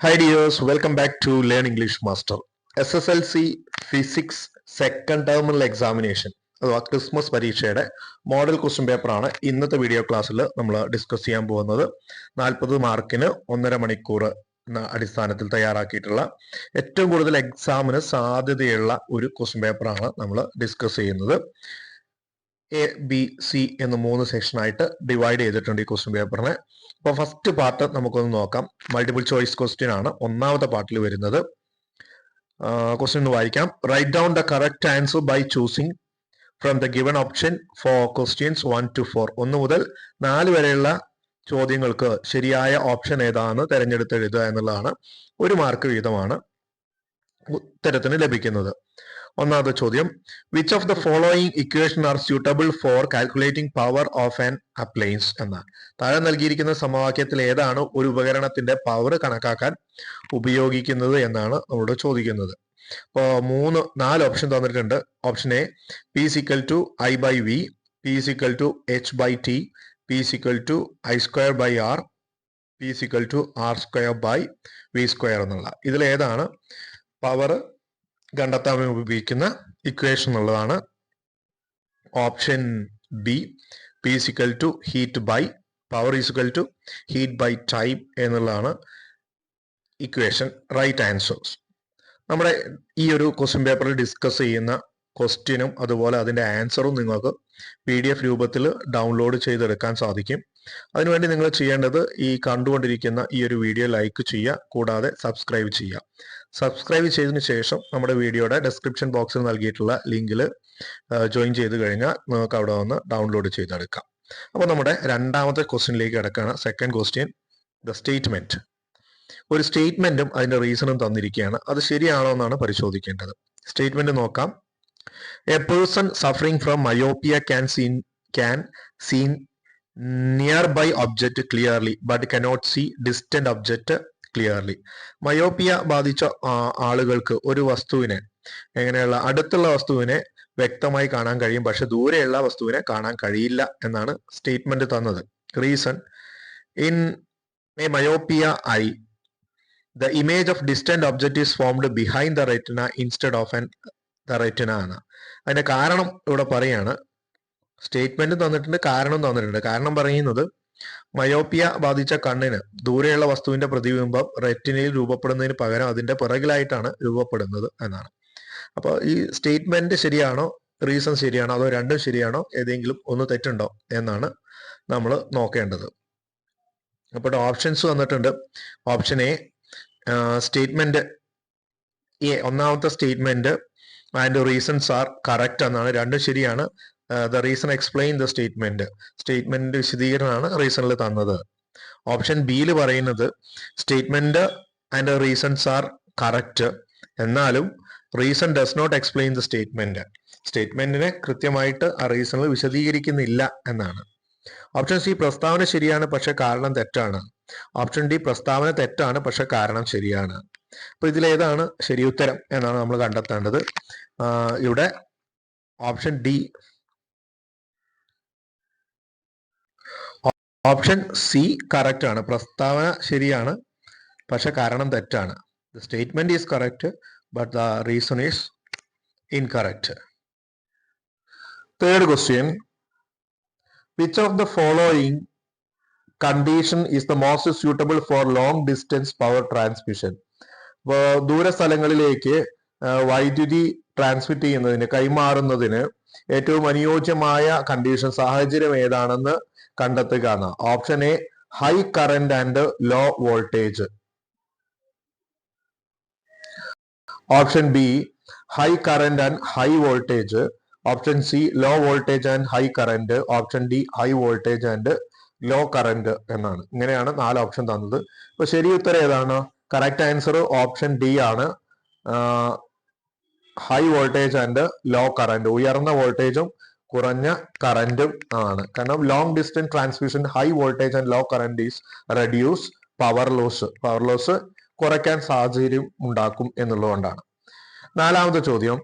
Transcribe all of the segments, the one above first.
Hi dears welcome back to learn English master S S L C physics second ടേമിൽ examination അഥവാ Christmas പരീക്ഷയുടെ model question പേപ്പറാണ് ഇന്നത്തെ video ക്ലാസ്സിൽ നമ്മൾ ഡിസ്കസ് ചെയ്യാൻ പോകുന്നത്. നാൽപ്പത് മാർക്കിന് ഒന്നര മണിക്കൂർ എന്ന അടിസ്ഥാനത്തിൽ തയ്യാറാക്കിയിട്ടുള്ള ഏറ്റവും കൂടുതൽ എക്സാമിന് സാധ്യതയുള്ള ഒരു ക്വസ്റ്റ്യൻ പേപ്പറാണ് നമ്മൾ ഡിസ്കസ് ചെയ്യുന്നത്. എ ബി സി എന്ന് മൂന്ന് സെക്ഷനായിട്ട് ഡിവൈഡ് ചെയ്തിട്ടുണ്ട് ഈ ക്വസ്റ്റ്യൻ പേപ്പറിനെ അപ്പോൾ ഫസ്റ്റ് പാർട്ട് നമുക്കൊന്ന് നോക്കാം. മൾട്ടിപ്പിൾ ചോയ്സ് ക്വസ്റ്റ്യൻ ആണ്. ഒന്നാമത്തെ പാർട്ടിൽ വരുന്നത്. ക്വസ്റ്റ്യൻ ഒന്ന് വായിക്കാം. Write down the correct answer by choosing from the given option for questions one to four ഒന്ന് മുതൽ നാല് വരെയുള്ള ചോദ്യങ്ങൾക്ക് ശരിയായ ഓപ്ഷൻ ഏതാണ്? തിരഞ്ഞെടുത്ത് എഴുതുക എന്നുള്ളതാണ് ഒരു മാർക്ക് വീതമാണ് ഉത്തരത്തിന് ലഭിക്കുന്നത്. ഒന്നാമത്തെ ചോദ്യം. Which of the following equation are suitable for calculating power of an appliance എന്ന. താഴെ നൽകിയിരിക്കുന്ന സമവാക്യത്തിൽ ഏതാണ് ഒരു ഉപകരണത്തിന്റെ പവർ കണക്കാക്കാൻ ഉപയോഗിക്കുന്നത് എന്നാണ് നമ്മളോട് ചോദിക്കുന്നത്. അപ്പോൾ മൂന്ന് നാല് ഓപ്ഷൻ തന്നിട്ടുണ്ട്. Option A P equal to I by V P equal to H by T P equal to I square by R P equal to R square by V square എന്നുള്ള. ഇതിൽ ഏതാണ്? പവർ കണ്ടെത്താൻ ഉപയോഗിക്കുന്ന equation ഉള്ളതാണ് option B P equal to heat by power equal to heat by time എന്നുള്ളതാണ് equation right answers നമ്മുടെ ഈ ഒരു ക്വസ്റ്റ്യൻ പേപ്പറിൽ ഡിസ്കസ് ചെയ്യുന്ന ക്വസ്റ്റ്യനും അതുപോലെ അതിന്റെ ആൻസറും നിങ്ങൾക്ക് പി ഡി എഫ് രൂപത്തിൽ ഡൗൺലോഡ് ചെയ്തെടുക്കാൻ സാധിക്കും. അതിനുവേണ്ടി നിങ്ങൾ ചെയ്യേണ്ടത് ഈ കണ്ടുകൊണ്ടിരിക്കുന്ന ഈ ഒരു വീഡിയോ ലൈക്ക് ചെയ്യുക കൂടാതെ സബ്സ്ക്രൈബ് ചെയ്യുക. സബ്സ്ക്രൈബ് ചെയ്തതിനു ശേഷം നമ്മുടെ വീഡിയോയുടെ ഡെസ്ക്രിപ്ഷൻ ബോക്സിൽ നൽകിയിട്ടുള്ള ലിങ്കിൽ ജോയിൻ ചെയ്ത് കഴിഞ്ഞാൽ നിങ്ങൾക്ക് അവിടെ വന്ന് ഡൗൺലോഡ് ചെയ്തെടുക്കാം. അപ്പോൾ നമ്മുടെ രണ്ടാമത്തെ ക്വസ്റ്റ്യനിലേക്ക് കിടക്കുകയാണ്. സെക്കൻഡ് ക്വസ്റ്റ്യൻ ദ സ്റ്റേറ്റ്മെന്റ് ഒരു സ്റ്റേറ്റ്മെന്റും അതിന്റെ റീസണും തന്നിരിക്കുകയാണ്. അത് ശരിയാണോ എന്നാണ് പരിശോധിക്കേണ്ടത്. സ്റ്റേറ്റ്മെന്റ് നോക്കാം. A person suffering from myopia can seen can seen near by object clearly but cannot see distant object clearly myopia ബാധിച്ച ആളുകൾക്ക് ഒരു വസ്തുവിനെ എങ്ങനെയുള്ള അടുത്തുള്ള വസ്തുവിനെ വ്യക്തമായി കാണാൻ കഴിയും പക്ഷെ ദൂരെയുള്ള വസ്തുവിനെ കാണാൻ കഴിയില്ല എന്നാണ് സ്റ്റേറ്റ്മെന്റ് തന്നത്. Reason in a myopia eye the image of distant object is formed behind the retina instead of an the retina ആണ്. അതിന്റെ കാരണം ഇവിടെ പറയാണ് സ്റ്റേറ്റ്മെന്റ് തന്നിട്ടുണ്ട് കാരണം തന്നിട്ടുണ്ട്. കാരണം പറയുന്നത് മയോപ്പിയ ബാധിച്ച കണ്ണിന് ദൂരെയുള്ള വസ്തുവിന്റെ പ്രതിബിംബം റെറ്റിനയിൽ രൂപപ്പെടുന്നതിന് പകരം അതിന്റെ പിറകിലായിട്ടാണ് രൂപപ്പെടുന്നത് എന്നാണ്. അപ്പോൾ ഈ സ്റ്റേറ്റ്മെന്റ് ശരിയാണോ റീസൺ ശരിയാണോ അതോ രണ്ടും ശരിയാണോ ഏതെങ്കിലും ഒന്ന് തെറ്റുണ്ടോ എന്നാണ് നമ്മൾ നോക്കേണ്ടത്. അപ്പോൾ ഓപ്ഷൻസ് വന്നിട്ടുണ്ട് ഓപ്ഷൻ എ സ്റ്റേറ്റ്മെന്റ് എ ഒന്നാമത്തെ statement and reasons are correct എന്നാണ്. രണ്ടും ശരിയാണ്. The reason explain the statement statement വിശദീകരണമാണ് റീസണിൽ തന്നത്. ഓപ്ഷൻ ബിയിൽ പറയുന്നത് statement and reasons are correct എന്നാലും reason does not explain the statement സ്റ്റേറ്റ്മെന്റിനെ കൃത്യമായിട്ട് ആ റീസണിൽ വിശദീകരിക്കുന്നില്ല എന്നാണ്. ഓപ്ഷൻ സി പ്രസ്താവന ശരിയാണ് പക്ഷെ കാരണം തെറ്റാണ്. ഓപ്ഷൻ ഡി പ്രസ്താവന തെറ്റാണ് പക്ഷെ കാരണം ശരിയാണ്. അപ്പൊ ഇതിലേതാണ് ഉത്തരം എന്നാണ് നമ്മൾ കണ്ടെത്തേണ്ടത്. ഇവിടെ option D option C correct ആണ്. പ്രസ്താവന ശരിയാണ് പക്ഷെ കാരണം തെറ്റാണ്. The statement is correct but the reason is incorrect third question which of the following condition is the most suitable for long distance power transmission ദൂര സ്ഥലങ്ങളിലേക്ക് വൈദ്യുതി ട്രാൻസ്മിറ്റ് ചെയ്യുന്നതിന് കൈമാറുന്നതിന് ഏറ്റവും അനുയോജ്യമായ കണ്ടീഷൻ സാഹചര്യം ഏതാണെന്ന് കണ്ടെത്തുക എന്ന് option A high current and low voltage option B high current and high voltage option C low voltage and high current option D high voltage and low current എന്നാണ്. ഇങ്ങനെയാണ് നാല് ഓപ്ഷൻ തന്നത്. ഇപ്പൊ ശരി ഉത്തരം ഏതാണ്? കറക്റ്റ് ആൻസർ ഓപ്ഷൻ ഡി ആണ്. High voltage and low current ഉയർന്ന വോൾട്ടേജും കുറഞ്ഞ കറന്റും ആണ്. കാരണം long distance transmission high voltage and low current is reduce power loss power loss കുറയ്ക്കാൻ സാഹചര്യം ഉണ്ടാക്കും എന്നുള്ളതുകൊണ്ടാണ്. നാലാമത്തെ ചോദ്യം.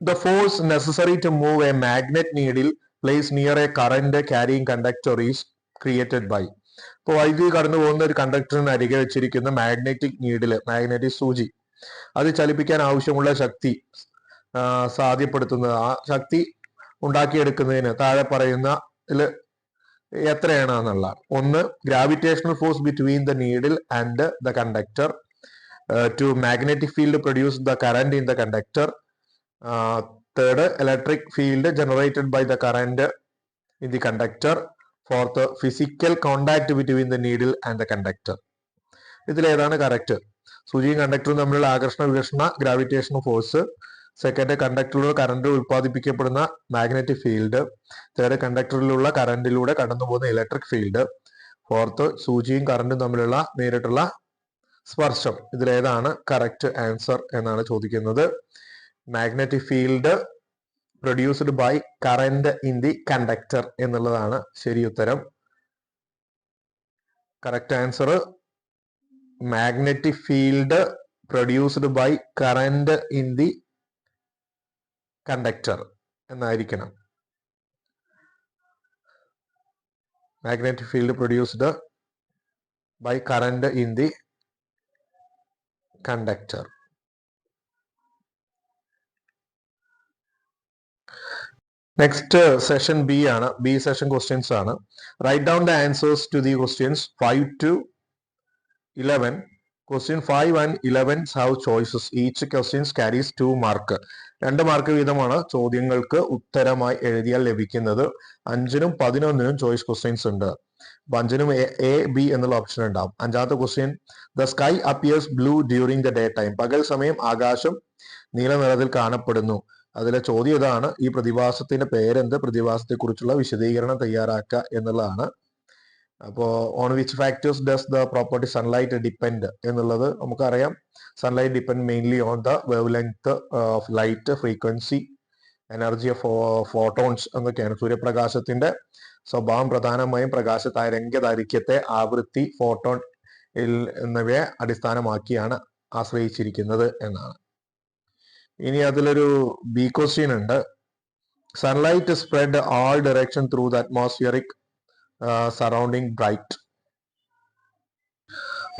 The force necessary to move a magnet needle place near a current carrying conductor is created by ഇപ്പോൾ വൈദ്യുതി കടന്നു പോകുന്ന ഒരു കണ്ടക്ടറിന് അരികെ വെച്ചിരിക്കുന്ന മാഗ്നറ്റിക് നീഡിൽ മാഗ്നറ്റിക് സൂചി. അത് ചലിപ്പിക്കാൻ ആവശ്യമുള്ള ശക്തി സാധ്യപ്പെടുത്തുന്നത് ആ ശക്തി ഉണ്ടാക്കിയെടുക്കുന്നതിന് താഴെ പറയുന്ന എത്രയാണ് എന്നുള്ള ഒന്ന് gravitational force between the needle and the conductor two magnetic field produce the current in the conductor third electric field generated by the current in the conductor fourth physical contact between the needle and the conductor ഇതിലേതാണ് correct സൂചിയും കണ്ടക്ടറും തമ്മിലുള്ള ആകർഷണ വികർഷണ gravitational force second കണ്ടക്ടറിലൂടെ current ഉൽപ്പാദിപ്പിക്കപ്പെടുന്ന magnetic field third കണ്ടക്ടറിലുള്ള കറണ്ടിലൂടെ കടന്നുപോകുന്ന ഇലക്ട്രിക് ഫീൽഡ് ഫോർത്ത് സൂചിയും കറണ്ടും തമ്മിലുള്ള നേരിട്ടുള്ള സ്പർശം. ഇതിലേതാണ് കറക്റ്റ് ആൻസർ എന്നാണ് ചോദിക്കുന്നത്. Magnetic field produced by current in the conductor എന്നുള്ളതാണ് ശരി ഉത്തരം. Correct answer magnetic field produced by current in the conductor എന്നായിരിക്കണം. Magnetic field produced by current in the conductor next session B ആണ്. B session questions ആണ്. Write down the answers to the questions five to eleven question five and eleven have choices each questions carries two mark രണ്ട് mark വീതമാണ് ചോദ്യങ്ങൾക്ക് ഉത്തരമായി എഴുതിയാൽ ലഭിക്കുന്നത്. അഞ്ചിനും പതിനൊന്നിനും choice questions ഉണ്ട്. അപ്പൊ അഞ്ചിനും എ ബി എന്നുള്ള ഓപ്ഷൻ ഉണ്ടാവും. അഞ്ചാമത്തെ question the sky appears blue during the day time പകൽ സമയം ആകാശം നീല നിറത്തിൽ കാണപ്പെടുന്നു. അതിലെ ചോദ്യം ഇതാണ്. ഈ പ്രതിഭാസത്തിന്റെ പേരെന്ത്? പ്രതിഭാസത്തെ കുറിച്ചുള്ള വിശദീകരണം തയ്യാറാക്കുക എന്നുള്ളതാണ് അപ്പോ on which factors does the property sunlight depend എന്നുള്ളത് നമുക്കറിയാം. Sunlight depend mainly on the wave length of light frequency energy of photons എന്നൊക്കെയാണ് സൂര്യപ്രകാശത്തിന്റെ സ്വഭാവം. പ്രധാനമായും പ്രകാശ തരംഗ ആവൃത്തി ഫോട്ടോൺ എന്നിവയെ അടിസ്ഥാനമാക്കിയാണ് ആശ്രയിച്ചിരിക്കുന്നത് എന്നാണ്. ഇനി അതിലൊരു ബി ക്വസ്റ്റ്യൻ ഉണ്ട്. Sunlight spread all direction through the atmospheric surrounding bright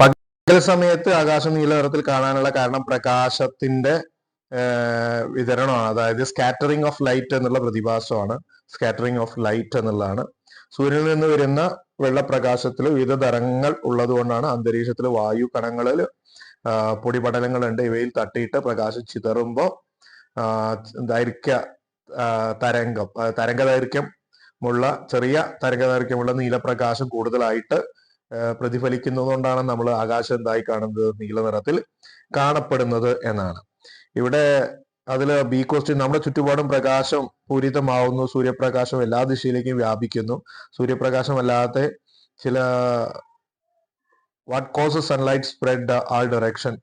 പകൽ സമയത്ത് ആകാശം നീല നിറത്തിൽ കാണാനുള്ള കാരണം പ്രകാശത്തിന്റെ വിതരണമാണ്. അതായത് സ്കാറ്ററിംഗ് ഓഫ് ലൈറ്റ് എന്നുള്ള പ്രതിഭാസമാണ്. സ്കാറ്ററിംഗ് ഓഫ് ലൈറ്റ് എന്നുള്ളതാണ്. സൂര്യനിൽ നിന്ന് വരുന്ന വെള്ളപ്രകാശത്തിൽ വിവിധ തരങ്ങൾ ഉള്ളതുകൊണ്ടാണ് അന്തരീക്ഷത്തിൽ വായു കണങ്ങളിൽ പൊടിപടലങ്ങൾ ഉണ്ട്. ഇവയിൽ തട്ടിയിട്ട് പ്രകാശം ചിതറുമ്പോൾ ദൈർഘ്യ തരംഗം തരംഗ ദൈർഘ്യം ഉള്ള ചെറിയ തരംഗ ദൈർഘ്യമുള്ള നീലപ്രകാശം കൂടുതലായിട്ട് പ്രതിഫലിക്കുന്നതുകൊണ്ടാണ് നമ്മൾ ആകാശം എന്തായി കാണുന്നത്? നീല നിറത്തിൽ കാണപ്പെടുന്നത് എന്നാണ്. ഇവിടെ അതിൽ ബി ക്വസ്റ്റ്യൻ നമ്മുടെ ചുറ്റുപാടും പ്രകാശം പൂരിതമാവുന്നു. സൂര്യപ്രകാശം എല്ലാ ദിശയിലേക്കും വ്യാപിക്കുന്നു. സൂര്യപ്രകാശം അല്ലാതെ ചില what causes sunlight spread all direction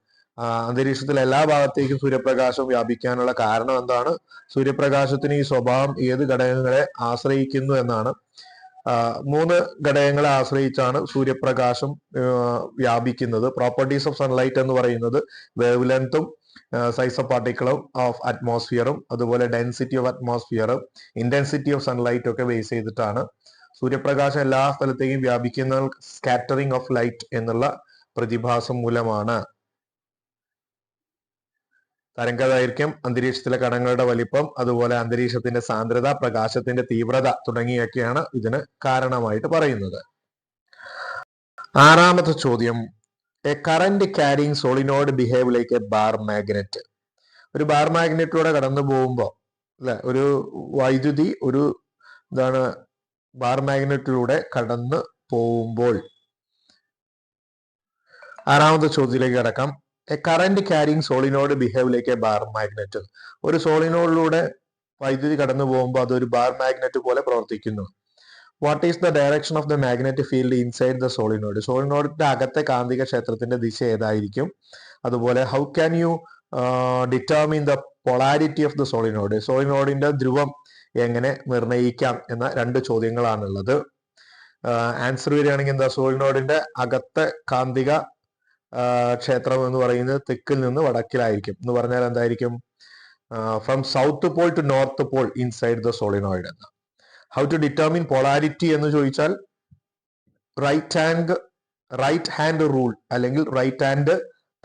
അന്തരീക്ഷത്തിൽ എല്ലാ ഭാഗത്തേക്കും സൂര്യപ്രകാശം വ്യാപിക്കാനുള്ള കാരണം എന്താണ്? സൂര്യപ്രകാശത്തിന് ഈ സ്വഭാവം ഏത് ഘടകങ്ങളെ ആശ്രയിക്കുന്നു എന്നാണ്. മൂന്ന് ഘടകങ്ങളെ ആശ്രയിച്ചാണ് സൂര്യപ്രകാശം വ്യാപിക്കുന്നത്. പ്രോപ്പർട്ടീസ് ഓഫ് സൺലൈറ്റ് എന്ന് പറയുന്നത് വേവ് ലെങ്ത്തും സൈസ് ഓഫ് പാർട്ടിക്കിളും ഓഫ് അറ്റ്മോസ്ഫിയറും അതുപോലെ ഡെൻസിറ്റി ഓഫ് അറ്റ്മോസ്ഫിയറും ഇന്റൻസിറ്റി ഓഫ് സൺലൈറ്റ് ഒക്കെ ബേസ് ചെയ്തിട്ടാണ്. സൂര്യപ്രകാശം എല്ലാ സ്ഥലത്തേക്കും വ്യാപിക്കുന്ന സ്കാറ്ററിംഗ് ഓഫ് ലൈറ്റ് എന്നുള്ള പ്രതിഭാസം മൂലമാണ്. തരംഗ ദൈർഘ്യം അന്തരീക്ഷത്തിലെ കണങ്ങളുടെ വലിപ്പം അതുപോലെ അന്തരീക്ഷത്തിന്റെ സാന്ദ്രത പ്രകാശത്തിന്റെ തീവ്രത തുടങ്ങിയൊക്കെയാണ് ഇതിന് കാരണമായിട്ട് പറയുന്നത്. ആറാമത്തെ ചോദ്യം. A current carrying solenoid behave like a bar magnet ഒരു ബാർ മാഗ്നറ്റിലൂടെ കടന്നു പോകുമ്പോൾ അല്ലെ ഒരു വൈദ്യുതി ഒരു എന്താണ് ബാർ മാഗ്നറ്റിലൂടെ കടന്നു പോകുമ്പോൾ. ആറാമത്തെ ചോദ്യത്തിലേക്ക് കിടക്കാം. A current carrying solenoid behave like a bar magnet ഒരു സോളിനോഡിലൂടെ വൈദ്യുതി കടന്നു പോകുമ്പോൾ അതൊരു ബാർ മാഗ്നറ്റ് പോലെ പ്രവർത്തിക്കുന്നു. What is the direction of the magnetic field inside the solenoid സോളിനോഡിന്റെ അകത്തെ കാന്തിക ക്ഷേത്രത്തിന്റെ ദിശ ഏതായിരിക്കും? അതുപോലെ how can you determine the polarity of the solenoid സോളിനോഡിന്റെ ധ്രുവം എങ്ങനെ നിർണയിക്കാം എന്ന രണ്ട് ചോദ്യങ്ങളാണുള്ളത്. ആൻസർ വരികയാണെങ്കിൽ എന്താ? സോളിനോഡിന്റെ അകത്തെ കാന്തിക ക്ഷേത്രം എന്ന് പറയുന്നത് തെക്കിൽ നിന്ന് വടക്കിലായിരിക്കും. എന്ന് പറഞ്ഞാൽ എന്തായിരിക്കും? From south pole to north pole inside the solenoid എന്ന്. ഹൗ ടു ഡിറ്റർമിൻ പൊളാരിറ്റി എന്ന് ചോദിച്ചാൽ right hand right hand rule അല്ലെങ്കിൽ റൈറ്റ് ഹാൻഡ്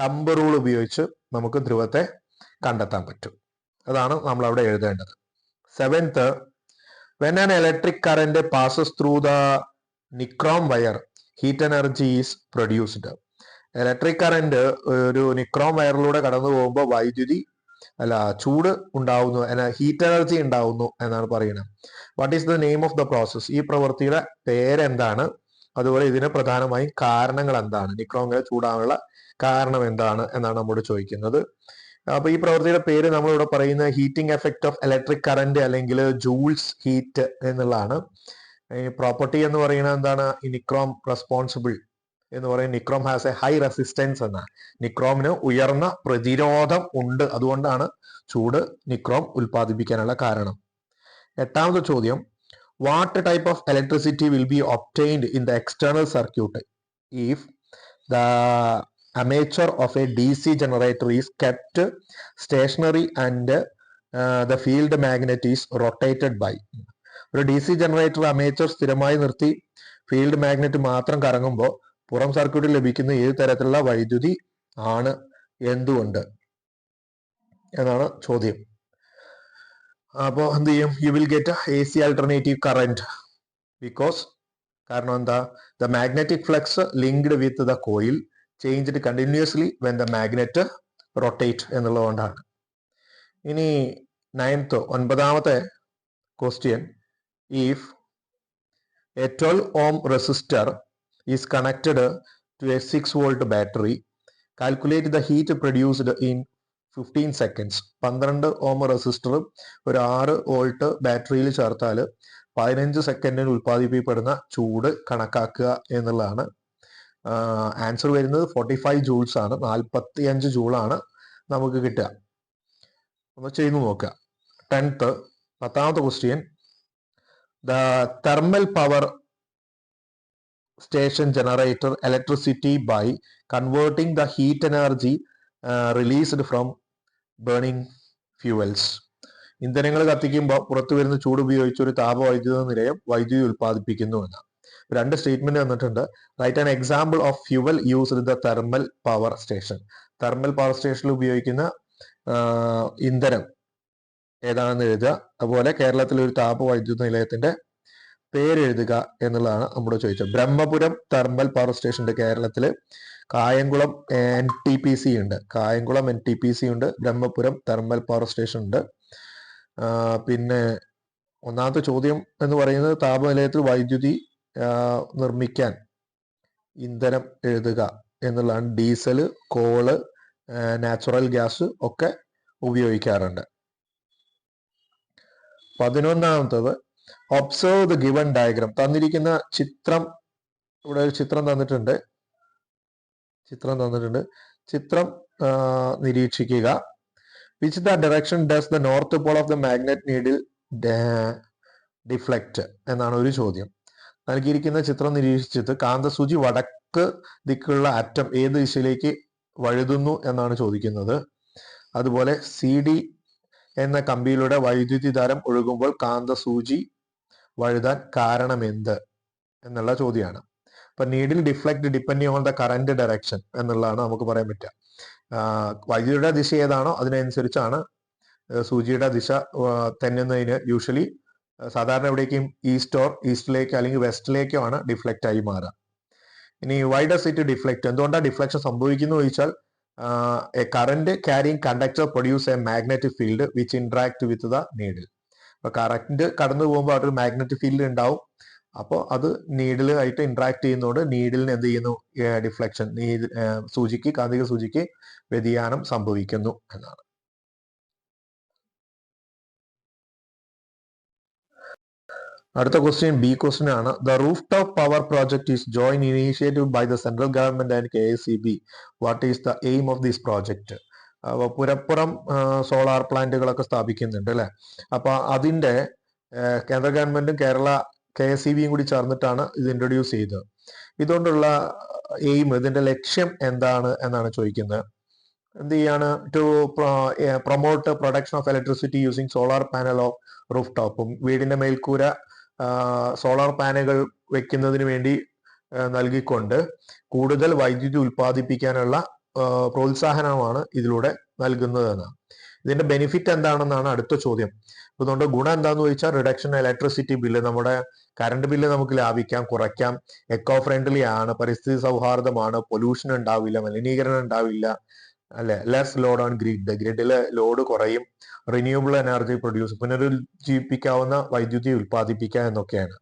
തമ്പ് റൂൾ ഉപയോഗിച്ച് നമുക്ക് ധ്രുവത്തെ കണ്ടെത്താൻ പറ്റും. അതാണ് നമ്മൾ അവിടെ എഴുതേണ്ടത്. Seventh when an electric current passes through the nichrome wire heat energy is produced electric current ഒരു നിക്രോം വയറിലൂടെ കടന്നു പോകുമ്പോൾ വൈദ്യുതി അല്ല ചൂട് ഉണ്ടാവുന്നു ഹീറ്റ് എനർജി ഉണ്ടാവുന്നു എന്നാണ് പറയുന്നത്. What is the name of the process ഈ പ്രവൃത്തിയുടെ പേരെന്താണ്? അതുപോലെ ഇതിന് പ്രധാനമായും കാരണങ്ങൾ എന്താണ്? നിക്രോമിലെ ചൂടാനുള്ള കാരണം എന്താണ് എന്നാണ് നമ്മോട് ചോദിക്കുന്നത്. അപ്പൊ ഈ പ്രവൃത്തിയുടെ പേര് നമ്മളിവിടെ പറയുന്ന heating effect of electric current അല്ലെങ്കിൽ ജൂൾസ് ഹീറ്റ് എന്നുള്ളതാണ്. ഈ പ്രോപ്പർട്ടി എന്ന് പറയുന്നത് എന്താണ്? ഈ നിക്രോം റെസ്പോൺസിബിൾ എന്ന് പറയും. Nichrome has a high resistance എന്നാണ് നിക്രോമിന് ഉയർന്ന പ്രതിരോധം ഉണ്ട്. അതുകൊണ്ടാണ് ചൂട് നിക്രോം ഉൽപ്പാദിപ്പിക്കാനുള്ള കാരണം. എട്ടാമത്തെ ചോദ്യം. What type of electricity will be obtained in the external circuit if the armature of a D C generator is kept stationary and the field magnet is rotated by ഒരു ഡി സി ജനറേറ്റർ അമേച്ചർ സ്ഥിരമായി നിർത്തി field magnet മാത്രം കറങ്ങുമ്പോൾ പുറം സർക്യൂട്ടിൽ ലഭിക്കുന്ന ഏത് തരത്തിലുള്ള വൈദ്യുതി ആണ് എന്തുകൊണ്ട് എന്നാണ് ചോദ്യം. അപ്പോൾ എന്ത് ചെയ്യും? You will get A C alternative current because കാരണം എന്താ? The magnetic flux linked with the coil changed continuously when the magnet rotate എന്നുള്ളതുകൊണ്ടാണ്. ഇനി നയൻത്ത് ഒൻപതാമത്തെ question if a twelve ohm resistor is connected to a six volt battery calculate the heat produced in fifteen seconds പന്ത്രണ്ട് ohm resistor ഒരു ആറ് volt ബാറ്ററിയിൽ ചേർത്താൽ പതിനഞ്ച് സെക്കൻഡിന് ഉൽപ്പാദിപ്പിക്കപ്പെടുന്ന ചൂട് കണക്കാക്കുക എന്നുള്ളതാണ്. ആൻസർ വരുന്നത് ഫോർട്ടി ഫൈവ് ജൂൾസ് ആണ്. നാൽപ്പത്തി അഞ്ച് ജൂളാണ് നമുക്ക് കിട്ടുക. ഒന്ന് ചെയ്തു നോക്കുക. ടെൻത്ത് പത്താമത്തെ question the thermal power station generator electricity by converting the heat energy released from burning fuels ഇന്ധനങ്ങൾ കത്തിക്കുമ്പോൾ പുറത്തു വരുന്ന ചൂട് ഉപയോഗിച്ച് ഒരു താപവൈദ്യുത നിലയം വൈദ്യുതി ഉൽപ്പാദിപ്പിക്കുന്നു എന്ന്. രണ്ട് സ്റ്റേറ്റ്മെന്റ് തന്നിട്ടുണ്ട് write an example of fuel used the thermal power station thermal power സ്റ്റേഷനിൽ ഉപയോഗിക്കുന്ന ഇന്ധനം. ഏതാണെന്ന് എഴുതുക? അതുപോലെ കേരളത്തിലെ ഒരു താപവൈദ്യുത നിലയത്തിന്റെ പേര് എഴുതുക എന്നുള്ളതാണ് നമ്മുടെ ചോദിച്ചത്. ബ്രഹ്മപുരം തെർമൽ പവർ സ്റ്റേഷൻ ഉണ്ട് കേരളത്തിൽ Kayamkulam N T P C ഉണ്ട്. Kayamkulam N T P C ഉണ്ട് ബ്രഹ്മപുരം തെർമൽ പവർ സ്റ്റേഷൻ ഉണ്ട്. പിന്നെ ഒന്നാമത്തെ ചോദ്യം എന്ന് പറയുന്നത് താപനിലയത്തിൽ വൈദ്യുതി നിർമ്മിക്കാൻ ഇന്ധനം എഴുതുക എന്നുള്ളതാണ്. ഡീസൽ കോൾ നാച്ചുറൽ ഗ്യാസ് ഒക്കെ ഉപയോഗിക്കാറുണ്ട്. പതിനൊന്നാമത്തത് ഒബ്സർവ് ദ ഗിവൺ ഡയഗ്രാം തന്നിരിക്കുന്ന ചിത്രം ഇവിടെ ഒരു ചിത്രം തന്നിട്ടുണ്ട്. ചിത്രം തന്നിട്ടുണ്ട്. ചിത്രം നിരീക്ഷിക്കുക. Which the direction does the north pole of the magnet needle deflect എന്നാണ് ഒരു ചോദ്യം. നൽകിയിരിക്കുന്ന ചിത്രം നിരീക്ഷിച്ചിട്ട് കാന്തസൂചി വടക്ക് ദിക്കുള്ള അറ്റം ഏത് ദിശയിലേക്ക് വഴുതുന്നു എന്നാണ് ചോദിക്കുന്നത്. അതുപോലെ സി ഡി എന്ന കമ്പിയിലൂടെ വൈദ്യുതി ധാരം ഒഴുകുമ്പോൾ കാന്തസൂചി വഴുതാൻ കാരണമെന്ത് എന്നുള്ള ചോദ്യമാണ് അപ്പൊ needle deflect depending on the current direction എന്നുള്ളതാണ് നമുക്ക് പറയാൻ പറ്റുക. വൈദ്യുതിയുടെ ദിശ ഏതാണോ അതിനനുസരിച്ചാണ് സൂചിയുടെ ദിശ തെന്നുന്നതിന് യൂഷ്വലി സാധാരണ എവിടേക്കും ഈസ്റ്റ് ഓർ ഈസ്റ്റിലേക്കോ അല്ലെങ്കിൽ വെസ്റ്റിലേക്കോ ആണ് ഡിഫ്ലക്റ്റ് ആയി മാറുക. ഇനി വൈ ഡസ് ഇറ്റ് ഡിഫ്ലക്റ്റ് എന്തുകൊണ്ടാണ് ഡിഫ്ലക്ഷൻ സംഭവിക്കുന്നു ചോദിച്ചാൽ a current carrying conductor produce a magnetic field which interact with the needle അപ്പൊ കറക്റ്റ് കടന്നു പോകുമ്പോൾ അവിടെ ഒരു മാഗ്നറ്റിക് ഫീൽഡ് ഉണ്ടാവും. അപ്പോൾ അത് നീഡിലുമായിട്ട് ഇന്ററാക്ട് ചെയ്യുന്നതുകൊണ്ട് നീഡിലിന് എന്ത് ചെയ്യുന്നു? ഡിഫ്ലക്ഷൻ സൂചിക്ക് കാന്തിക സൂചിക്ക് വ്യതിയാനം സംഭവിക്കുന്നു എന്നാണ്. അടുത്ത ക്വസ്റ്റ്യൻ ബി ക്വസ്റ്റ്യൻ ആണ്. The roof top power project is join initiative by the central government and K S C B what is the aim of this project പുരപ്പുറം solar പ്ലാന്റുകളൊക്കെ സ്ഥാപിക്കുന്നുണ്ട് അല്ലെ? അപ്പൊ അതിന്റെ കേന്ദ്ര ഗവൺമെന്റും കേരള കെ എസ് സി ബിയും കൂടി ചേർന്നിട്ടാണ് ഇത് ഇൻട്രൊഡ്യൂസ് ചെയ്തത്. ഇതുകൊണ്ടുള്ള എയിം ഇതിന്റെ ലക്ഷ്യം എന്താണ് എന്നാണ് ചോദിക്കുന്നത്. എന്ത് ചെയ്യാണ്? To promote production of electricity using solar panel of roof ടോപ്പും വീടിന്റെ മേൽക്കൂര സോളാർ പാനലുകൾ വെക്കുന്നതിന് വേണ്ടി നൽകിക്കൊണ്ട് കൂടുതൽ വൈദ്യുതി ഉൽപ്പാദിപ്പിക്കാനുള്ള പ്രോത്സാഹനമാണ് ഇതിലൂടെ നൽകുന്നതെന്ന് ഇതിന്റെ ബെനിഫിറ്റ് എന്താണെന്നാണ് അടുത്ത ചോദ്യം. അതുകൊണ്ട് ഗുണം എന്താന്ന് ചോദിച്ചാൽ റിഡക്ഷൻ ഇലക്ട്രിസിറ്റി ബില്ല് നമ്മുടെ കറണ്ട് ബില്ല് നമുക്ക് ലാഭിക്കാം കുറയ്ക്കാം. എക്കോ ഫ്രണ്ട്ലി ആണ് പരിസ്ഥിതി സൗഹാർദ്ദമാണ് പൊല്യൂഷൻ ഉണ്ടാവില്ല മലിനീകരണം ഉണ്ടാവില്ല അല്ലെ? ലെസ് ലോഡ് ഓൺ ഗ്രിഡ് ഗ്രിഡിലെ ലോഡ് കുറയും റിന്യൂവബിൾ എനർജി പ്രൊഡ്യൂസ് പുനരുജ്ജീവിപ്പിക്കാവുന്ന വൈദ്യുതി ഉൽപ്പാദിപ്പിക്കുക എന്നൊക്കെയാണ്.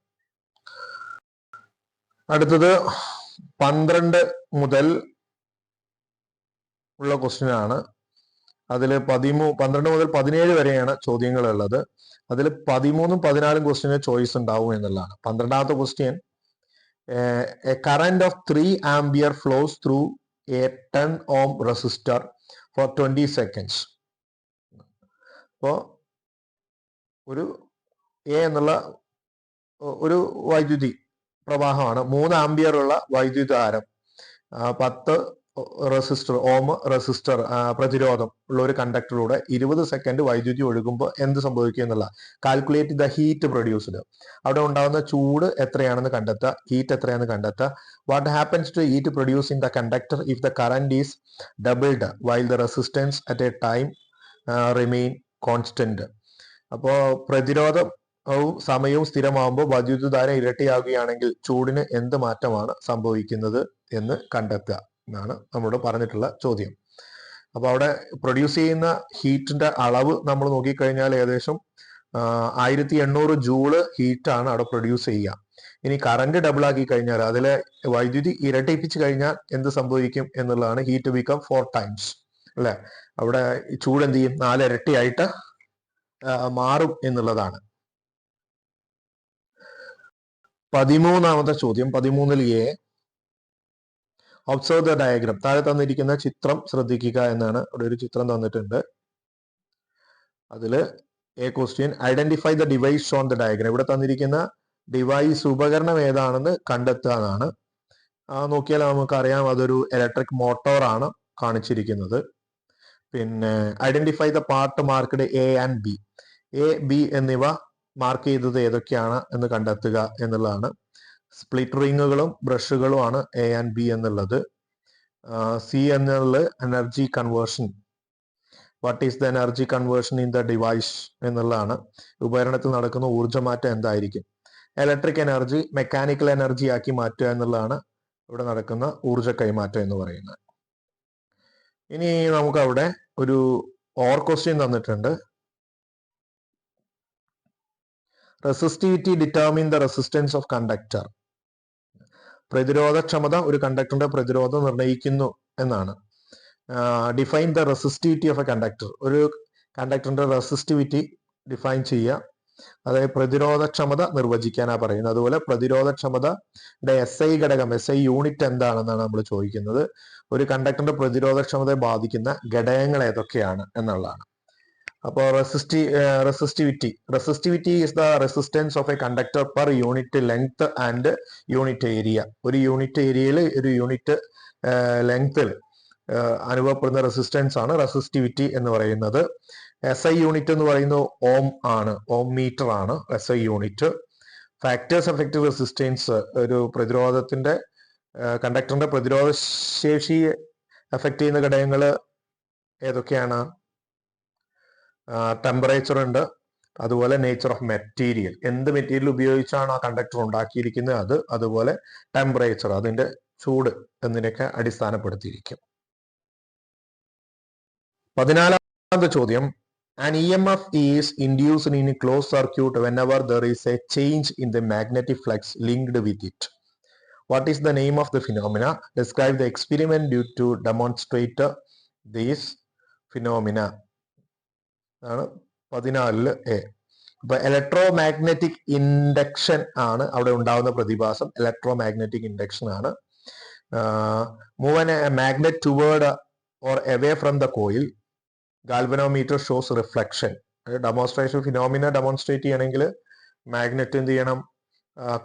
അടുത്തത് പന്ത്രണ്ട് മുതൽ ഉള്ള ക്വസ്റ്റ്യൻ ആണ്. അതിൽ പതിമൂ പന്ത്രണ്ട് മുതൽ പതിനേഴ് വരെയാണ് ചോദ്യങ്ങൾ ഉള്ളത് അതിൽ പതിമൂന്നും പതിനാലും ക്വസ്റ്റ്യന് ചോയ്സ് ഉണ്ടാവും എന്നുള്ളതാണ്. പന്ത്രണ്ടാമത്തെ question a current of three ampere flows through a ten ohm resistor for twenty seconds അപ്പോൾ ഒരു എ എന്നുള്ള ഒരു വൈദ്യുതി പ്രവാഹമാണ്. മൂന്ന് ആംബിയർ ഉള്ള വൈദ്യുതധാരം ആ, പത്ത് റെസിസ്റ്റർ ഓം റെസിസ്റ്റർ പ്രതിരോധം ഉള്ള ഒരു കണ്ടക്ടറിലൂടെ ഇരുപത് സെക്കൻഡ് വൈദ്യുതി ഒഴുകുമ്പോൾ എന്ത് സംഭവിക്കും എന്നുള്ള കാൽക്കുലേറ്റ് ദ ഹീറ്റ് പ്രൊഡ്യൂസ്ഡ് അവിടെ ഉണ്ടാകുന്ന ചൂട് എത്രയാണെന്ന് കണ്ടെത്തുക ഹീറ്റ് എത്രയാണെന്ന് കണ്ടെത്തുക. What happens to heat produce in the conductor if the current is doubled while the resistance at a time remain constant അപ്പോൾ പ്രതിരോധം സമയവും സ്ഥിരമാകുമ്പോൾ വൈദ്യുതധാര ഇരട്ടിയാകുകയാണെങ്കിൽ ചൂടിന് എന്ത് മാറ്റമാണ് സംഭവിക്കുന്നത് എന്ന് കണ്ടെത്തുക. എന്നാണ് നമ്മളോട് പറഞ്ഞിട്ടുള്ള ചോദ്യം. അപ്പൊ അവിടെ പ്രൊഡ്യൂസ് ചെയ്യുന്ന ഹീറ്റിന്റെ അളവ് നമ്മൾ നോക്കിക്കഴിഞ്ഞാൽ ഏകദേശം ആയിരത്തി എണ്ണൂറ് ജൂൾ ഹീറ്റാണ് അവിടെ പ്രൊഡ്യൂസ് ചെയ്യുക. ഇനി കറന്റ് ഡബിൾ ആക്കി കഴിഞ്ഞാൽ അതിലെ വൈദ്യുതി ഇരട്ടിപ്പിച്ച് കഴിഞ്ഞാൽ എന്ത് സംഭവിക്കും എന്നുള്ളതാണ് ഹീറ്റ് ബിക്കം ഫോർ ടൈംസ് അല്ലെ? അവിടെ ചൂട് എന്ത് ചെയ്യും? നാലിരട്ടിയായിട്ട് മാറും എന്നുള്ളതാണ്. പതിമൂന്നാമത്തെ ചോദ്യം പതിമൂന്നിൽ എ ഒബ്സർവ് ദ ഡയഗ്രാം താഴെ തന്നിരിക്കുന്ന ചിത്രം ശ്രദ്ധിക്കുക എന്നാണ് ഇവിടെ ഒരു ചിത്രം തന്നിട്ടുണ്ട്. അതിൽ A question identify the device on the diagram ഇവിടെ തന്നിരിക്കുന്ന ഡിവൈസ് ഉപകരണം ഏതാണെന്ന് കണ്ടെത്തുക എന്നാണ്. നോക്കിയാൽ നമുക്കറിയാം അതൊരു ഇലക്ട്രിക് മോട്ടോർ ആണ് കാണിച്ചിരിക്കുന്നത്. പിന്നെ identify the part marked A and B A B എന്നിവ മാർക്ക് ചെയ്തത് ഏതൊക്കെയാണ് എന്ന് കണ്ടെത്തുക എന്നുള്ളതാണ്. സ്പ്ലിറ്റ് റിങ്ങുകളും ബ്രഷുകളുമാണ് എ ആൻഡ് ബി എന്നുള്ളത്. സി എന്നുള്ളത് energy conversion what is the energy conversion in the device എന്നുള്ളതാണ്. ഉപകരണത്തിൽ നടക്കുന്ന ഊർജമാറ്റം എന്തായിരിക്കും? ഇലക്ട്രിക് എനർജി മെക്കാനിക്കൽ എനർജി ആക്കി മാറ്റുക എന്നുള്ളതാണ് ഇവിടെ നടക്കുന്ന ഊർജ കൈമാറ്റം എന്ന് പറയുന്നത്. ഇനി നമുക്ക് അവിടെ ഒരു ഓർ ക്വസ്റ്റ്യൻ തന്നിട്ടുണ്ട്. Resistivity determine the resistance of conductor പ്രതിരോധക്ഷമത ഒരു കണ്ടക്ടറിന്റെ പ്രതിരോധം നിർണയിക്കുന്നു എന്നാണ്. Define the resistivity of a conductor ഒരു കണ്ടക്ടറിന്റെ റെസിസ്റ്റിവിറ്റി ഡിഫൈൻ ചെയ്യുക. അതായത് പ്രതിരോധക്ഷമത നിർവചിക്കാനാ പറയുന്നത്. അതുപോലെ പ്രതിരോധക്ഷമതയുടെ എസ് ഐ ഘടകം എസ് ഐ യൂണിറ്റ് എന്താണെന്നാണ് നമ്മൾ ചോദിക്കുന്നത്. ഒരു കണ്ടക്ടറിന്റെ പ്രതിരോധക്ഷമതയെ ബാധിക്കുന്ന ഘടകങ്ങൾ ഏതൊക്കെയാണ് എന്നുള്ളതാണ്. അപ്പോൾ resisti resistivity resistivity is the resistance of a conductor per unit length and unit area ഒരു യൂണിറ്റ് ഏരിയയിൽ ഒരു യൂണിറ്റ് ലെങ്ത്തിൽ അനുഭവപ്പെടുന്ന റെസിസ്റ്റൻസ് ആണ് റെസിസ്റ്റിവിറ്റി എന്ന് പറയുന്നത്. എസ് ഐ യൂണിറ്റ് എന്ന് പറയുന്നത് ഓം ആണ്. ഓം മീറ്റർ ആണ് S I unit factors effective resistance ഒരു പ്രതിരോധത്തിന്റെ കണ്ടക്ടറിന്റെ പ്രതിരോധ ശേഷിയെ എഫക്ട് ചെയ്യുന്ന ഘടകങ്ങൾ ഏതൊക്കെയാണ്? ടെമ്പറേച്ചർ ഉണ്ട്. അതുപോലെ നേച്ചർ ഓഫ് മെറ്റീരിയൽ എന്ത് മെറ്റീരിയൽ ഉപയോഗിച്ചാണ് ആ കണ്ടക്ടർ ഉണ്ടാക്കിയിരിക്കുന്നത്? അത് അതുപോലെ ടെമ്പറേച്ചർ അതിന്റെ ചൂട് എന്നതിനൊക്കെ അടിസ്ഥാനപ്പെടുത്തിയിരിക്കും. പതിനാലാമത്തെ ചോദ്യം. An E M F is induced in close circuit whenever there is a change in the magnetic flux linked with it what is the name of the phenomena describe the experiment due to demonstrate these phenomena ആണ് പതിനാലിൽ A. അപ്പൊ electromagnetic induction ആണ് അവിടെ ഉണ്ടാവുന്ന പ്രതിഭാസം. Electromagnetic induction ആണ് moving magnet toward or away from the coil galvanometer shows reflection demonstration phenomena demonstrate ചെയ്യണമെങ്കിൽ magnet എന്ത് ചെയ്യണം?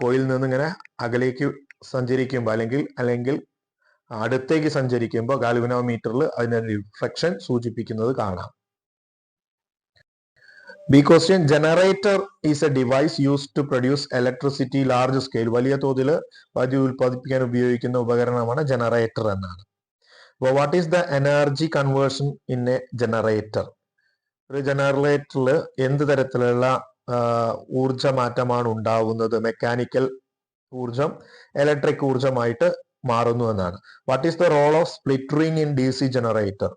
കോയിൽ നിന്ന് ഇങ്ങനെ അകലേക്ക് സഞ്ചരിക്കുമ്പോൾ അല്ലെങ്കിൽ അല്ലെങ്കിൽ അടുത്തേക്ക് സഞ്ചരിക്കുമ്പോൾ ഗാൽവനോമീറ്ററിൽ അതിന്റെ റിഫ്ലക്ഷൻ സൂചിപ്പിക്കുന്നത് കാണാം. B question generator is a device use to produce electricity large scale വലിയ തോതിൽ വൈദ്യുതി ഉൽപ്പാദിപ്പിക്കാൻ ഉപയോഗിക്കുന്ന ഉപകരണമാണ് ജനറേറ്റർ എന്നാണ്. അപ്പോൾ what is the energy conversion in a generator ഒരു ജനറേറ്ററിൽ എന്ത് തരത്തിലുള്ള ഊർജ മാറ്റമാണ് ഉണ്ടാവുന്നത്? മെക്കാനിക്കൽ ഊർജം ഇലക്ട്രിക് ഊർജമായിട്ട് മാറുന്നു എന്നാണ്. What is the role of split ring in D C generator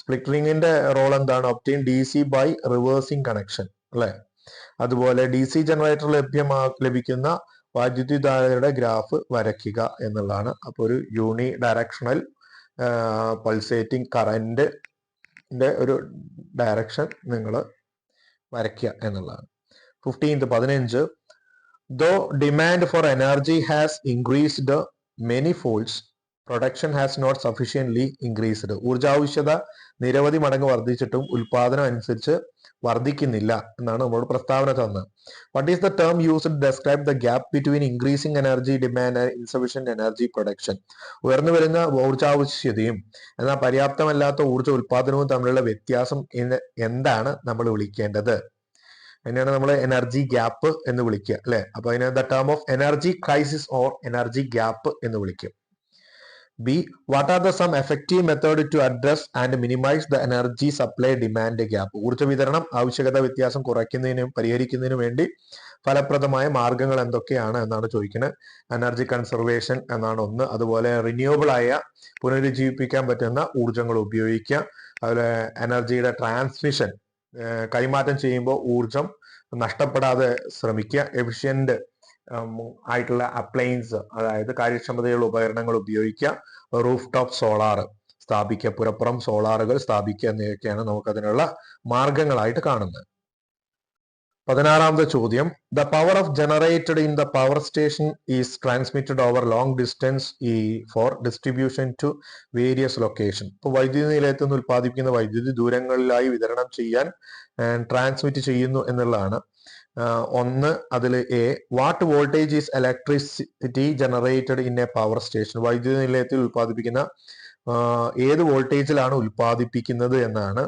split റിംഗിന്റെ role എന്താണ്? Obtain D C by reversing connection അല്ലെ? അതുപോലെ ഡി സി ജനറേറ്റർ ലഭ്യമാ ലഭിക്കുന്ന വൈദ്യുതിധാരയുടെ ഗ്രാഫ് വരയ്ക്കുക എന്നുള്ളതാണ്. അപ്പോൾ ഒരു യൂണി ഡയറക്ഷണൽ പൾസേറ്റിംഗ് കറന്റ് ഒരു ഡയറക്ഷൻ നിങ്ങൾ വരയ്ക്കുക എന്നുള്ളതാണ്. ഫിഫ്റ്റീൻത് പതിനഞ്ച്. Though demand for energy has increased many folds production has not sufficiently increased ഊർജാവശ്യത നിരവധി മടങ്ങ് വർദ്ധിച്ചിട്ടും ഉൽപാദനം അനുസരിച്ച് വർദ്ധിക്കുന്നില്ല എന്നാണ് നമ്മളോട് പ്രസ്താവന തന്നത്. What is the term used describe the gap between increasing energy demand and insufficient energy production ഉയർന്നു വരുന്ന ഊർജാവശ്യതയും എന്നാൽ പര്യാപ്തമല്ലാത്ത ഊർജ ഉൽപാദനവും തമ്മിലുള്ള വ്യത്യാസം എന്താണ് നമ്മൾ വിളിക്കേണ്ടത്? അതിനാണ് നമ്മൾ എനർജി ഗ്യാപ്പ് എന്ന് വിളിക്കുക അല്ലെ? അപ്പൊ അതിന് the term of energy crisis or energy gap എന്ന് വിളിക്കും. B what are the some effective method to address and minimize the energy supply demand gap ഊർജ വിതരണം ആവശ്യകത വ്യത്യാസം കുറയ്ക്കുന്നതിനും പരിഹരിക്കുന്നതിനും വേണ്ടി ഫലപ്രദമായ മാർഗങ്ങൾ എന്തൊക്കെയാണ് എന്നാണ് ചോദിക്കുന്നത് എനർജി കൺസർവേഷൻ എന്നാണ് ഒന്ന്. അതുപോലെ റിന്യൂവബിൾ ആയ പുനരുജ്ജീവിപ്പിക്കാൻ പറ്റുന്ന ഊർജങ്ങൾ ഉപയോഗിക്കുക. അതുപോലെ എനർജിയുടെ ട്രാൻസ്മിഷൻ കൈമാറ്റം ചെയ്യുമ്പോൾ ഊർജം നഷ്ടപ്പെടാതെ ശ്രമിക്കുക. എഫിഷ്യന്റ് ആയിട്ടുള്ള അപ്ലയൻസ് അതായത് കാര്യക്ഷമതയുള്ള ഉപകരണങ്ങൾ ഉപയോഗിക്കുക. റൂഫ് ടോപ്പ് സോളാർ സ്ഥാപിക്കുക. പുരപ്പുറം സോളാറുകൾ സ്ഥാപിക്കുക എന്നിവയൊക്കെയാണ് നമുക്ക് അതിനുള്ള മാർഗങ്ങളായിട്ട് കാണുന്നത്. പതിനാറാമത്തെ ചോദ്യം. The power of generated in the power station is transmitted over long distance ഈ for distribution to various location ഇപ്പോൾ വൈദ്യുതി നിലയത്തിൽ നിന്ന് ഉത്പാദിപ്പിക്കുന്ന വൈദ്യുതി ദൂരങ്ങളിലായി വിതരണം ചെയ്യാൻ ട്രാൻസ്മിറ്റ് ചെയ്യുന്നു എന്നുള്ളതാണ്. ഒന്ന് അതിൽ A what voltage is electricity generated in a power station വൈദ്യുതി നിലയത്തിൽ ഉൽപ്പാദിപ്പിക്കുന്ന ഏത് വോൾട്ടേജിലാണ് ഉൽപ്പാദിപ്പിക്കുന്നത് എന്നാണ്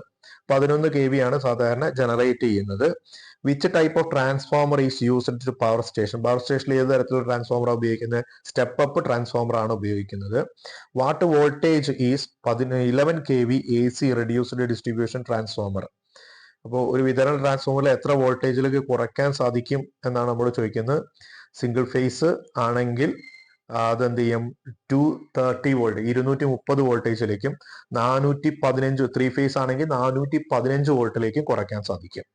പതിനൊന്ന് കെ വി ആണ് സാധാരണ ജനറേറ്റ് ചെയ്യുന്നത്. Which type of transformer is used to power station power സ്റ്റേഷനിൽ ഏത് തരത്തിലുള്ള ട്രാൻസ്ഫോമർ ഉപയോഗിക്കുന്നത്? സ്റ്റെപ്പ് അപ്പ് ട്രാൻസ്ഫോമർ ആണ് ഉപയോഗിക്കുന്നത്. വാട്ട് വോൾട്ടേജ് ഈസ് പതിന eleven K V A C reduced distribution transformer അപ്പോൾ ഒരു വിതരണ ട്രാൻസ്ഫോമറിൽ എത്ര വോൾട്ടേജിലേക്ക് കുറയ്ക്കാൻ സാധിക്കും എന്നാണ് നമ്മൾ ചോദിക്കുന്നത്. സിംഗിൾ ഫേസ് ആണെങ്കിൽ അതെന്ത് ചെയ്യും? ടു തേർട്ടി വോൾട്ട് ഇരുന്നൂറ്റി മുപ്പത് വോൾട്ടേജിലേക്കും നാനൂറ്റി പതിനഞ്ച് ത്രീ ഫേസ് ആണെങ്കിൽ നാനൂറ്റി പതിനഞ്ച് വോൾട്ടിലേക്കും കുറയ്ക്കാൻ സാധിക്കും.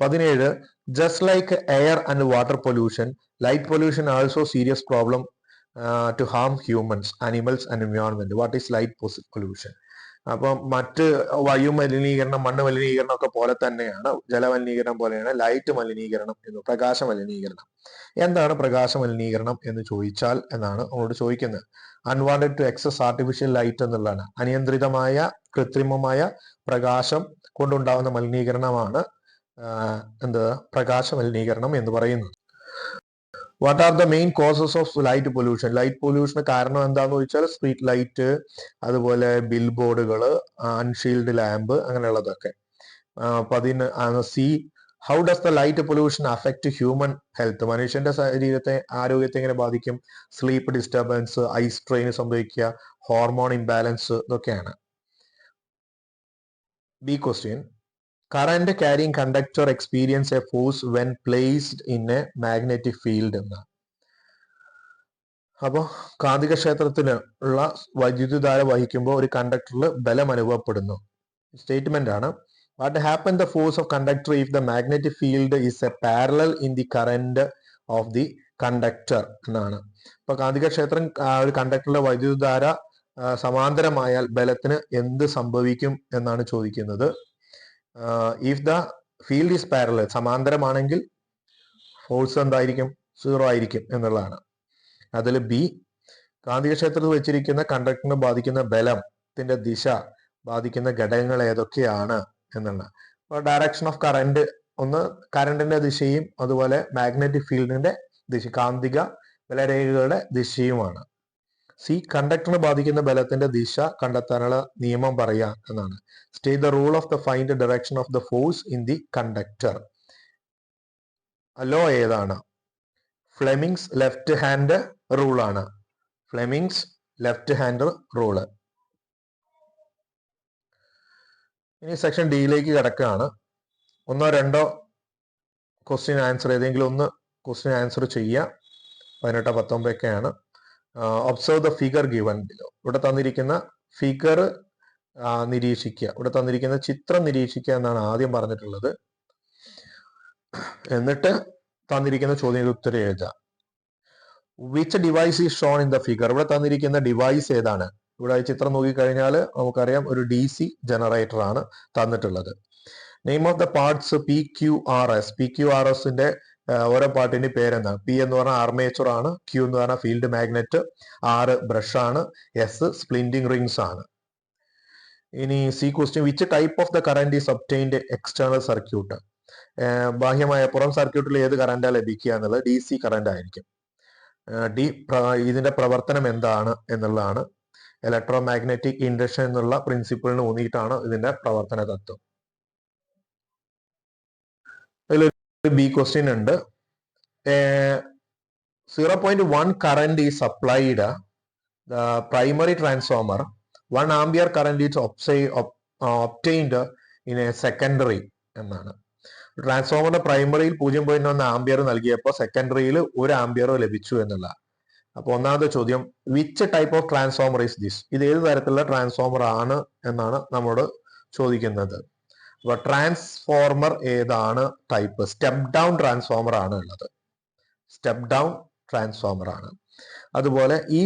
പതിനേഴ് just like air and water pollution light pollution also serious problem to harm humans animals and environment what is light pollution അപ്പം മറ്റ് വായു മലിനീകരണം മണ്ണ് മലിനീകരണം ഒക്കെ പോലെ തന്നെയാണ് ജലമലിനീകരണം പോലെയാണ് ലൈറ്റ് മലിനീകരണം എന്ന് പ്രകാശ മലിനീകരണം. എന്താണ് പ്രകാശ മലിനീകരണം എന്ന് ചോദിച്ചാൽ എന്നാണ് അവളോട് ചോദിക്കുന്നത്. Unwanted to excess artificial light എന്നുള്ളതാണ്. അനിയന്ത്രിതമായ കൃത്രിമമായ പ്രകാശം കൊണ്ടുണ്ടാകുന്ന മലിനീകരണമാണ് എന്ത്? പ്രകാശ മലിനീകരണം എന്ന് പറയുന്നത്. What are the main causes of light pollution light പൊല്യൂഷന് കാരണം എന്താന്ന് ചോദിച്ചാൽ സ്ട്രീറ്റ് ലൈറ്റ് അതുപോലെ ബിൽ ബോർഡുകൾ അൺഷീൽഡ് ലാമ്പ് അങ്ങനെയുള്ളതൊക്കെ. പതിന് C how does the light pollution affect human health മനുഷ്യന്റെ ശരീരത്തെ ആരോഗ്യത്തെ എങ്ങനെ ബാധിക്കും? സ്ലീപ്പ് ഡിസ്റ്റർബൻസ് ഐ സ്ട്രെയിൻ സംഭവിക്കുക ഹോർമോൺ ഇംബാലൻസ് ഇതൊക്കെയാണ്. B question current carrying conductor experience a force when placed in a magnetic field എന്നാണ് അപ്പോൾ കാന്തിക ക്ഷേത്രത്തിന് ഉള്ള വൈദ്യുതിധാര വഹിക്കുമ്പോൾ ഒരു കണ്ടക്ടറിൽ ബലം അനുഭവപ്പെടുന്നു. സ്റ്റേറ്റ്മെന്റ് ആണ്. What happen the force of conductor if the magnetic field is a parallel in the current of the conductor എന്നാണ്. ഇപ്പൊ കാന്തിക ക്ഷേത്രം ഒരു കണ്ടക്ടറിലെ വൈദ്യുതധാര സമാന്തരമായാൽ ബലത്തിന് എന്ത് സംഭവിക്കും എന്നാണ് ചോദിക്കുന്നത്. If the field is parallel സമാന്തരമാണെങ്കിൽ force എന്തായിരിക്കും? സീറോ ആയിരിക്കും എന്നുള്ളതാണ്. അതിൽ ബി കാന്തികക്ഷേത്രത്തിൽ വെച്ചിരിക്കുന്ന കണ്ടക്ടറിനെ ബാധിക്കുന്ന ബലത്തിന്റെ ദിശ ബാധിക്കുന്ന ഘടകങ്ങൾ ഏതൊക്കെയാണ് എന്നുള്ള. അപ്പോൾ ഡയറക്ഷൻ ഓഫ് കറന്റ് ഒന്ന് കറണ്ടിന്റെ ദിശയും അതുപോലെ മാഗ്നറ്റിക് ഫീൽഡിന്റെ ദിശ കാന്തിക ബലരേഖകളുടെ ദിശയുമാണ്. സി കണ്ടക്ടറിനെ ബാധിക്കുന്ന ബലത്തിന്റെ ദിശ കണ്ടെത്താനുള്ള നിയമം പറയുക എന്നാണ്. State the rule of the find direction of the force in the conductor law ഏതാണ്? ഫ്ലെമിങ്സ് ലെഫ്റ്റ് ഹാൻഡ് റൂൾ ആണ്. ഫ്ലെമിങ്സ് ലെഫ്റ്റ് ഹാൻഡ് റൂൾ ഇനി സെക്ഷൻ ഡിയിലേക്ക് കിടക്കുകയാണ്. ഒന്നോ രണ്ടോ ക്വസ്റ്റ്യൻ ആൻസർ ഏതെങ്കിലും ഒന്ന് ക്വസ്റ്റ്യൻ ആൻസർ ചെയ്യുക. പതിനെട്ടോ പത്തൊമ്പതൊക്കെയാണ്. Observe the figure given below ഇവിടെ തന്നിരിക്കുന്ന ഫിഗർ നിരീക്ഷിക്കുക. ഇവിടെ തന്നിരിക്കുന്ന ചിത്രം നിരീക്ഷിക്കുക എന്നാണ് ആദ്യം പറഞ്ഞിട്ടുള്ളത്. എന്നിട്ട് തന്നിരിക്കുന്ന ചോദ്യത്തിന് ഉത്തരം എഴുതുക which device is shown in the figure ഇവിടെ തന്നിരിക്കുന്ന ഡിവൈസ് ഏതാണ്? ഇവിടെ ചിത്രം നോക്കിക്കഴിഞ്ഞാൽ നമുക്കറിയാം ഒരു ഡി സി ജനറേറ്റർ ആണ് തന്നിട്ടുള്ളത്. Name of the parts P Q R S P Q R എസിന്റെ ഓരോ പാർട്ടിന്റെ പേരെന്താണ്? പി എന്ന് പറഞ്ഞാൽ ആർമേച്ചർ ആണ് ക്യൂ എന്ന് പറഞ്ഞാൽ ഫീൽഡ് മാഗ്നറ്റ് ആറ് ബ്രഷ് ആണ് എസ് സ്പ്ലിൻഡിങ് റിങ്സ് ആണ്. ഇനി C question which type of the current is obtained external circuit ബാഹ്യമായ പുറം സർക്യൂട്ടിൽ ഏത് കറന്റാ ലഭിക്കുക എന്നുള്ളത് ഡി സി കറന്റ് ആയിരിക്കും. ഡി ഇതിന്റെ പ്രവർത്തനം എന്താണ് എന്നുള്ളതാണ്. ഇലക്ട്രോ മാഗ്നറ്റിക് ഇൻഡക്ഷൻ എന്നുള്ള പ്രിൻസിപ്പിളിന് ഊന്നിയിട്ടാണ് ഇതിന്റെ പ്രവർത്തന തത്വം. അതിലൊരു ബി ക്വസ്റ്റ്യൻ ഉണ്ട്. Zero point one current is supplied primary transformer one ampere current is obtained in a secondary എന്നാണ്. ട്രാൻസ്ഫോമറിന്റെ പ്രൈമറിയിൽ പൂജ്യം പോയിന്റ് ഒന്ന് ആംബിയർ നൽകിയപ്പോൾ സെക്കൻഡറിയിൽ ഒരു ആംബിയർ ലഭിച്ചു എന്നുള്ള. അപ്പൊ ഒന്നാമത്തെ ചോദ്യം which type of transformer is this ഇത് ഏത് തരത്തിലുള്ള ട്രാൻസ്ഫോമർ ആണ് എന്നാണ് നമ്മോട് ചോദിക്കുന്നത്. അപ്പൊ ട്രാൻസ്ഫോർമർ ഏതാണ് ടൈപ്പ് സ്റ്റെപ്പ് ഡൗൺ ട്രാൻസ്ഫോമർ ആണ് ഉള്ളത്. സ്റ്റെപ്പ് ഡൗൺ ട്രാൻസ്ഫോമർ ആണ്. അതുപോലെ ഈ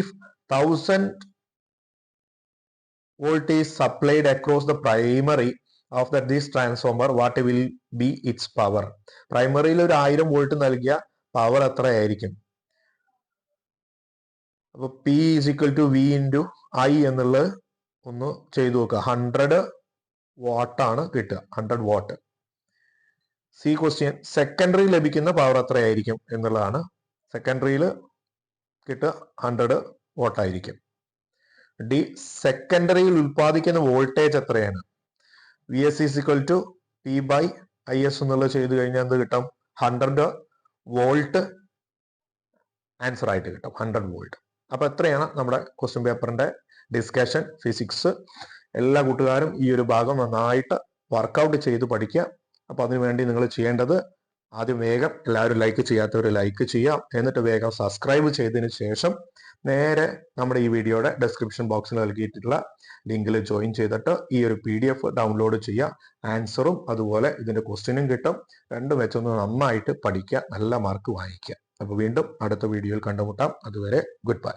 thousand volt is supplied across the primary of the this transformer what will be its power പ്രൈമറിയിൽ ഒരു ആയിരം വോൾട്ട് നൽകിയ പവർ എത്രയായിരിക്കും? അപ്പൊ P is equal to V into I എന്നുള്ളത് ഒന്ന് ചെയ്തു നോക്കുക. ഹൺഡ്രഡ് വാട്ടാണ് കിട്ടുക hundred watt C question secondary ലഭിക്കുന്ന പവർ എത്രയായിരിക്കും എന്നുള്ളതാണ്. സെക്കൻഡറിയിൽ കിട്ടുക ഹൺഡ്രഡ് വോട്ടായിരിക്കും ഡി സെക്കൻഡറിയിൽ ഉൽപ്പാദിക്കുന്ന വോൾട്ടേജ് എത്രയാണ്? V S is equal to P by I S എന്നുള്ളത് ചെയ്തു കഴിഞ്ഞാൽ എന്ത് കിട്ടും? ഹൺഡ്രഡ് വോൾട്ട് ആൻസർ ആയിട്ട് കിട്ടും ഹൺഡ്രഡ് വോൾട്ട് അപ്പൊ എത്രയാണ് നമ്മുടെ ക്വസ്റ്റ്യൻ പേപ്പറിന്റെ ഡിസ്കഷൻ ഫിസിക്സ് എല്ലാ കൂട്ടുകാരും ഈ ഒരു ഭാഗം നന്നായിട്ട് വർക്കൗട്ട് ചെയ്ത് പഠിക്കുക. അപ്പൊ അതിനുവേണ്ടി നിങ്ങൾ ചെയ്യേണ്ടത് ആദ്യം വേഗം എല്ലാവരും ലൈക്ക് ചെയ്യാത്തവർ ലൈക്ക് ചെയ്യാം എന്നിട്ട് വേഗം സബ്സ്ക്രൈബ് ചെയ്തതിന് ശേഷം നേരെ നമ്മുടെ ഈ വീഡിയോയുടെ ഡെസ്ക്രിപ്ഷൻ ബോക്സിൽ നൽകിയിട്ടുള്ള ലിങ്കിൽ ജോയിൻ ചെയ്തിട്ട് ഈ ഒരു പി ഡി എഫ് ഡൗൺലോഡ് ചെയ്യുക ആൻസറും അതുപോലെ ഇതിന്റെ ക്വസ്റ്റ്യനും കിട്ടും. രണ്ടും വെച്ചൊന്ന് നന്നായിട്ട് പഠിക്കുക. നല്ല മാർക്ക് വാങ്ങിക്കുക അപ്പൊ വീണ്ടും അടുത്ത വീഡിയോയിൽ കണ്ടുമുട്ടാം. അതുവരെ ഗുഡ് ബൈ